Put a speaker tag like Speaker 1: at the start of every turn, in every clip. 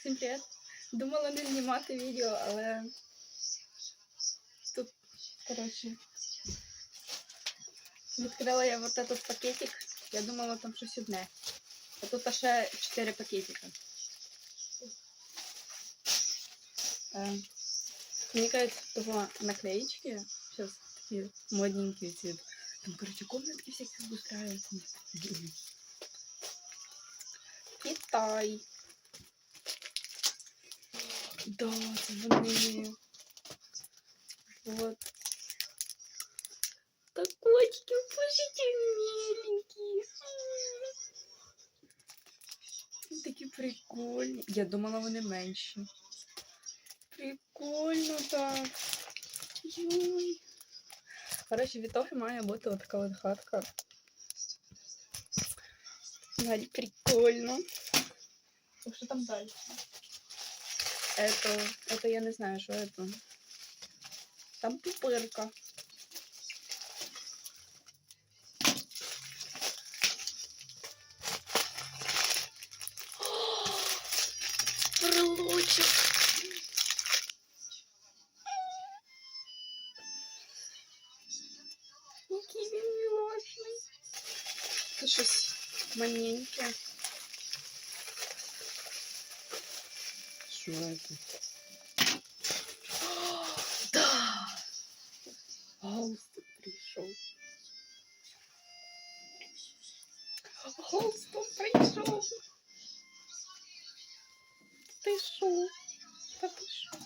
Speaker 1: Всім привіт. Думала не знімати відео, але тут, коротше, відкрила я вот этот пакетик. Я думала там щось одне. А тут ще 4 пакетика. Е, Мені кажуть, того наклеечки сейчас такі модненькі ці. Там, короче, комнатки всякие обустраиваются. Китай. Да, це вони. Вот. Так котики, божите, миленькие. М. Такі прикольні. Я думала, вони менші. Прикольно так. Йой. Коротше, від того має бути отака от хатка. Далі прикольно. А Що там далі? Это, это я не знаю, что это. Там пупырка. Брелочек. Який він милошний. Це щось.
Speaker 2: Це?
Speaker 1: Да! Галстук прийшов. Галстук прийшов. Ти шо? Та ти шо?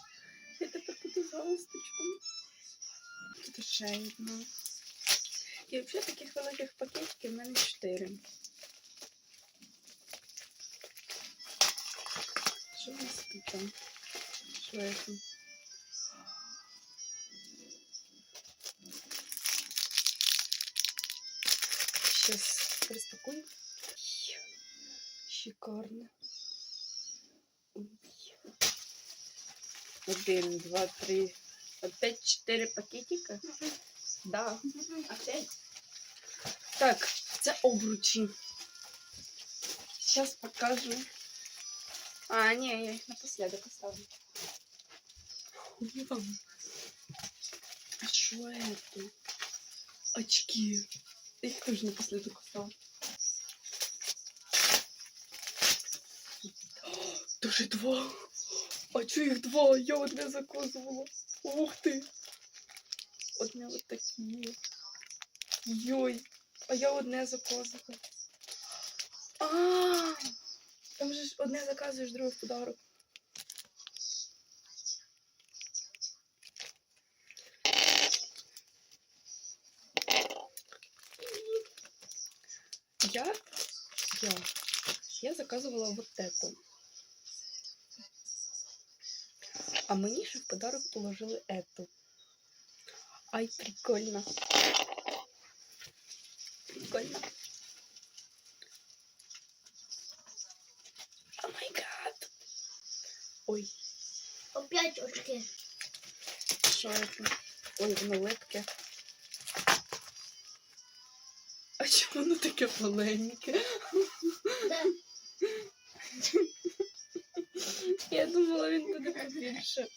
Speaker 1: Я тепер буду з галстучком. Тут ще одна. І таких великих пакетиків в мене чотири. Що тут? там? Що? Сейчас распакую. Шикарно. Один, два, три. Опять четыре пакетика? Да. Опять. Так, це обручі. Сейчас покажу. А, не, я їх напоследок оставлю. Хуй вам. А что это? Очки. Я их тоже напоследок оставлю. Даже два. А чё их два? Я одне заказывала. Ух ты. Одне вот такие. Йой. А я одне заказывала. А, там же ж одне заказуєш, друге в подарок. Я, я, я заказывала вот это. А мені ще в подарок положили эту. Ай, прикольно. Прикольно. Ой,
Speaker 3: Опять очки.
Speaker 1: що это? Ой, воно липке. А чому воно таке маленьке?
Speaker 3: Да.
Speaker 1: Я думала, він буде побільше.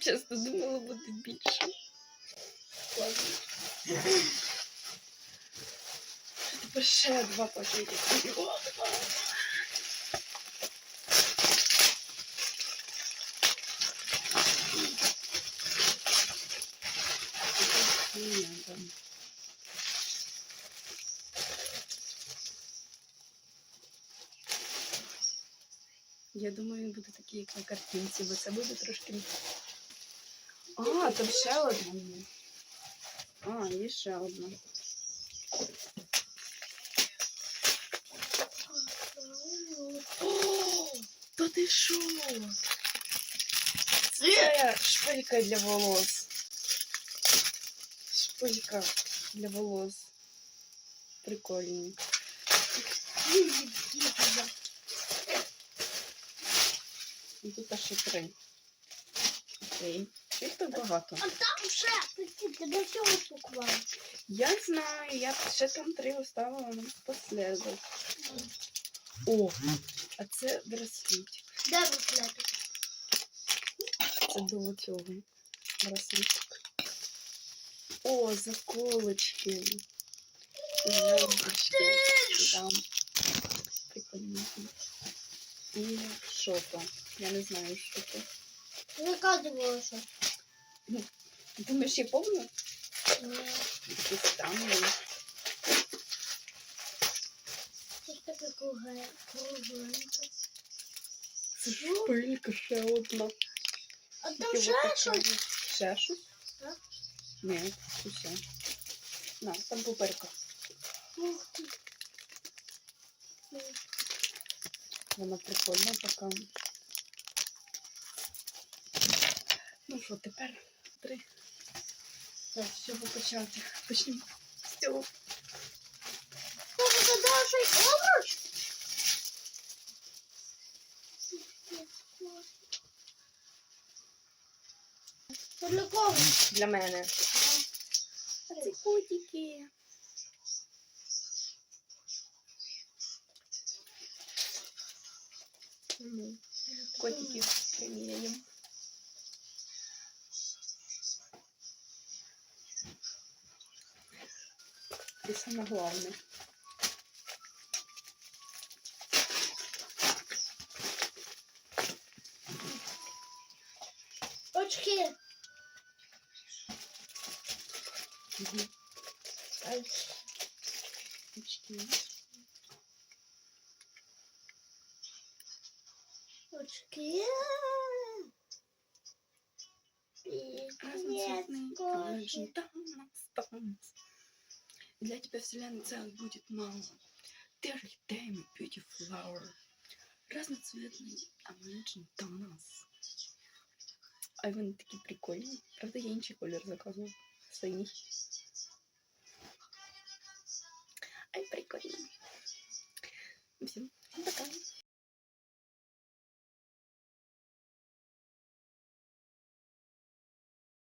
Speaker 1: Чесно, думала, буде більше. Ладно. Тепер ще два пакетики. Не надо. Я думаю, він буде такий, як на картинці, бо це буде трошки. А, там ще одна є. А, є ще одна. О, та ти що? Це шпилька для волос. Шпилька для волос. Прикольні. І тут аж ще три. Окей. Їх так багато.
Speaker 3: А там ще прикиньте, до цього поклали.
Speaker 1: Я знаю, я ще там три оставила напоследок. О, А це браслетик.
Speaker 3: Де браслетик?
Speaker 1: Це до цього. Браслетик. О, заколочки. Лампочки. Там. Прикольно. І що то? Я не знаю, що то.
Speaker 3: Заказувала що.
Speaker 1: Думаєш, я помню?
Speaker 3: Ні.
Speaker 1: Якісь там. були.
Speaker 3: Це ж таке круге. Кругленьке.
Speaker 1: Це шпилька ще одна.
Speaker 3: А там
Speaker 1: Тільки
Speaker 3: ще
Speaker 1: отака.
Speaker 3: щось.
Speaker 1: Ще щось?
Speaker 3: Так.
Speaker 1: Ні, усе. На, там пуперка. Вона прикольна така. Ну що, тепер три. Так, з чого почати? Почнемо з цього.
Speaker 3: Це для кого?
Speaker 1: Для мене. А це котики. Котики приміряємо. І саме головне.
Speaker 3: Очки.
Speaker 1: Очки. Разноцветный коллажен
Speaker 3: Пиздец,
Speaker 1: танц, танц. Для тебя вселенная целых будет мало. Ты ритейм, beauty flower. Разноцветный Imagine танц. А вони такі прикольні. Правда, я інший колір заказував. Синій. Ай, прикольно. Всем пока.